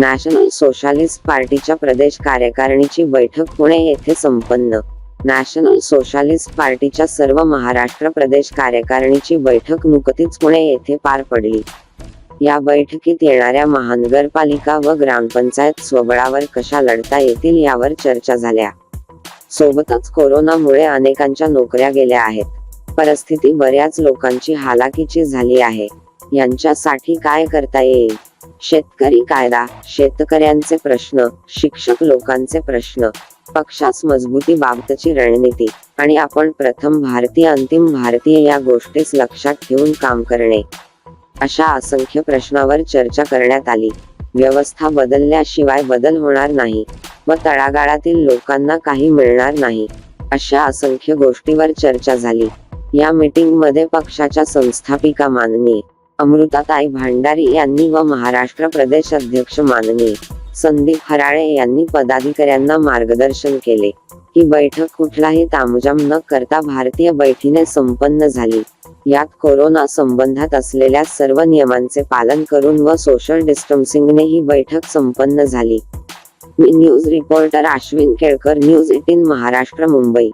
National socialist पार्टीच्या प्रदेश कार्यकारिणीची बैठक पुणे येथे संपन्न. नॅशनल सोशालिस्ट पार्टीच्या सर्व महाराष्ट्र प्रदेश कार्यकारिणीची बैठक नुकतीच पुणे येथे पार पडली. या बैठकीत येणाऱ्या महानगरपालिका व ग्रामपंचायत स्वबळावर कशा लढता येतील यावर चर्चा झाल्या. सोबतच कोरोनामुळे अनेकांच्या नोकऱ्या गेल्या आहेत. परिस्थिती बऱ्याच लोकांची हालाकीची झाली आहे. यांच्यासाठी काय करता येईल? शेतकरी कायदा शेतकऱ्यांचे प्रश्न शिक्षक लोकांचे प्रश्न पक्षास मजबूती बाबतची रणनीती आणि आपण प्रथम भारतीय अंतिम भारतीय या गोष्टीस लक्षात ठेवून काम करणे. अशा असंख्य प्रश्नावर चर्चा करण्यात आली. व्यवस्था बदलल्याशिवाय बदल होणार नाही व तळागाळातील लोकांना काही मिळणार नाही. अशा असंख्य गोष्टीवर चर्चा झाली. या मीटिंगमध्ये पक्षाच्या संस्थापिका माननीय अमृताताई भांडारी यांनी व महाराष्ट्र प्रदेश अध्यक्ष माननीय संदीप हराळे यांनी पदाधिकाऱ्यांना मार्गदर्शन केले. ही बैठक कुठलाही तामजाम न करता भारतीय बैठीने संपन्न झाली. यात कोरोना संबंधात असलेल्या सर्व नियमांचे पालन करून व सोशल डिस्टन्सिंगने ही बैठक संपन्न झाली. मी news reporter Ashwin Kelkar news eighteen Maharashtra Mumbai.